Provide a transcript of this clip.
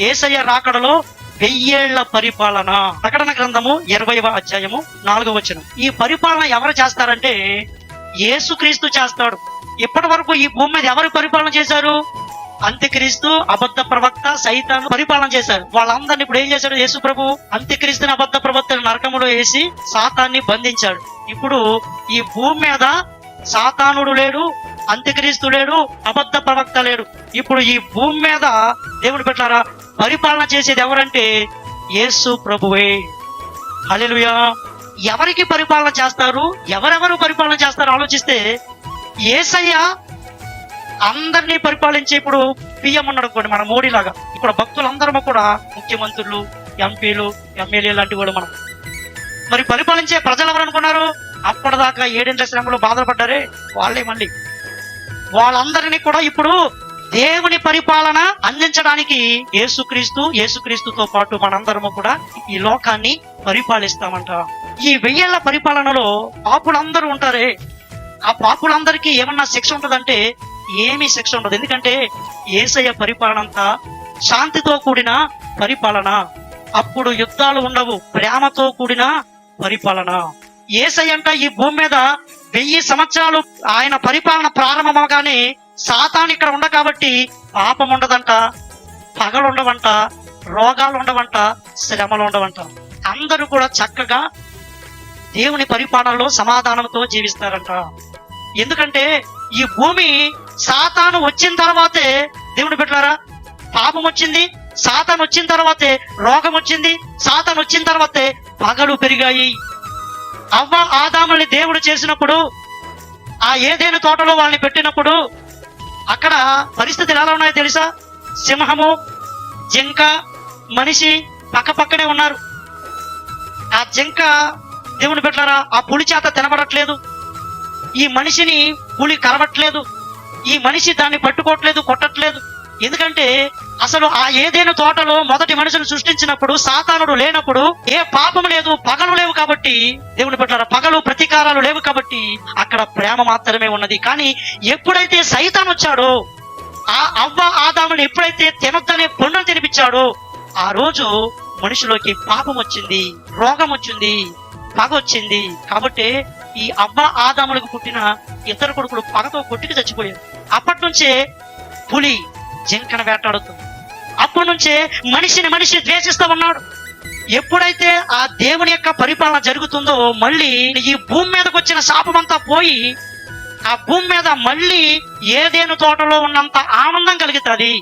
ఏసయ్య రాకడలో వెయ్యేళ్ళ పరిపాలన. ప్రకటన గ్రంథము ఇరవైవ అధ్యాయము నాలుగవ వచనం. ఈ పరిపాలన ఎవరు చేస్తారంటే యేసుక్రీస్తు చేస్తాడు. ఇప్పటి వరకు ఈ భూమి మీద ఎవరు పరిపాలన చేశారు? అంత్యక్రీస్తు అబద్ధ ప్రవక్త సైతాన్ని పరిపాలన చేశారు. వాళ్ళందరినీ ఇప్పుడు ఏం చేశాడు యేసు ప్రభు? అంత్యక్రీస్తుని అబద్ధ ప్రవక్తను నరకములో వేసి సాతాన్ని బంధించాడు. ఇప్పుడు ఈ భూమి మీద సాతానుడు లేడు అంత్యక్రీస్తు లేడు అబద్ధ ప్రవక్త లేడు. ఇప్పుడు ఈ భూమి మీద దేవుడు పెట్టారా పరిపాలన చేసేది ఎవరంటే యేసు ప్రభువే. హలెలుయా ఎవరికి పరిపాలన చేస్తారు? ఎవరెవరు పరిపాలన చేస్తారు? ఆలోచిస్తే ఏసయ్య అందరినీ పరిపాలించి ఇప్పుడు పిఎం ఉన్నాడు అనుకోండి మన మోడీ లాగా ఇప్పుడు భక్తులందరము కూడా ముఖ్యమంత్రులు ఎంపీలు ఎమ్మెల్యే లాంటి వాళ్ళు మనం. మరి పరిపాలించే ప్రజలు ఎవరు అనుకున్నారు? అప్పటిదాకా ఏడేళ్ళ శ్రమలో బాధలు పడ్డారే వాళ్ళే మళ్ళీ. వాళ్ళందరినీ కూడా ఇప్పుడు దేవుని పరిపాలన అందించడానికి యేసుక్రీస్తు యేసుక్రీస్తుతో పాటు మనందరము కూడా ఈ లోకాన్ని పరిపాలిస్తామంట. ఈ వెయ్యేళ్ళ పరిపాలనలో పాపులందరూ ఉంటారే. ఆ పాపులందరికీ ఏమన్నా శిక్ష ఉంటదంటే ఏమీ శిక్ష ఉండదు. ఎందుకంటే ఏసయ్య పరిపాలన అంతా శాంతితో కూడిన పరిపాలన. అప్పుడు యుద్ధాలు ఉండవు. ప్రేమతో కూడిన పరిపాలన. ఏసయ్య అంట ఈ భూమి మీద వెయ్యి సంవత్సరాలు ఆయన పరిపాలన ప్రారంభమవగానే సాతాను ఇక్కడ ఉండ కాబట్టి పాపం ఉండదంట పగలు ఉండవంట రోగాలు ఉండవంట శ్రమలు ఉండవంట. అందరూ కూడా చక్కగా దేవుని పరిపాలనలో సమాధానంతో జీవిస్తారంట. ఎందుకంటే ఈ భూమి సాతాను వచ్చిన తర్వాతే దేవుని పెట్టారా పాపం వచ్చింది సాతాను వచ్చిన తర్వాతే రోగం వచ్చింది సాతాను వచ్చిన తర్వాతే పగలు పెరిగాయి. అవ్వ ఆదాముల్ని దేవుడు చేసినప్పుడు ఆ ఏదైనా తోటలో వాళ్ళని పెట్టినప్పుడు అక్కడ పరిస్థితులు ఎలా ఉన్నాయో తెలుసా? సింహము జింక మనిషి పక్క పక్కనే ఉన్నారు. ఆ జింక దేవుని పెట్టారా ఆ పులి చేత తినబడట్లేదు. ఈ మనిషిని పులి కరవట్లేదు ఈ మనిషి దాన్ని పట్టుకోవట్లేదు కొట్టట్లేదు. ఎందుకంటే అసలు ఆ ఏదైనా తోటలో మొదటి మనిషిని సృష్టించినప్పుడు సాతానుడు లేనప్పుడు ఏ పాపం లేదు పగలు లేవు కాబట్టి దేవుని పట్ల పగలు ప్రతీకారాలు లేవు కాబట్టి అక్కడ ప్రేమ మాత్రమే ఉన్నది. కానీ ఎప్పుడైతే సైతాన్ వచ్చాడో ఆ అవ్వ ఆదాముని ఎప్పుడైతే తినొద్దనే పండును తినిపించాడో ఆ రోజు మనిషిలోకి పాపం వచ్చింది రోగం వచ్చింది పగ వచ్చింది. కాబట్టి ఈ అవ్వ ఆదాములకు పుట్టిన ఇద్దరు కొడుకులు పగతో కొట్టుకు చచ్చిపోయారు. అప్పటి నుంచే పులి జింకను వేటాడుతుంది. అప్పటి నుంచే మనిషిని మనిషి ద్వేషిస్తూ ఉన్నాడు ఎప్పుడైతే ఆ దేవుని యొక్క పరిపాలన జరుగుతుందో మళ్ళీ ఈ భూమి మీదకి వచ్చిన శాపమంతా పోయి ఆ భూమి మీద మళ్ళీ ఏదేను తోటలో ఉన్నంత ఆనందం కలుగుతుంది.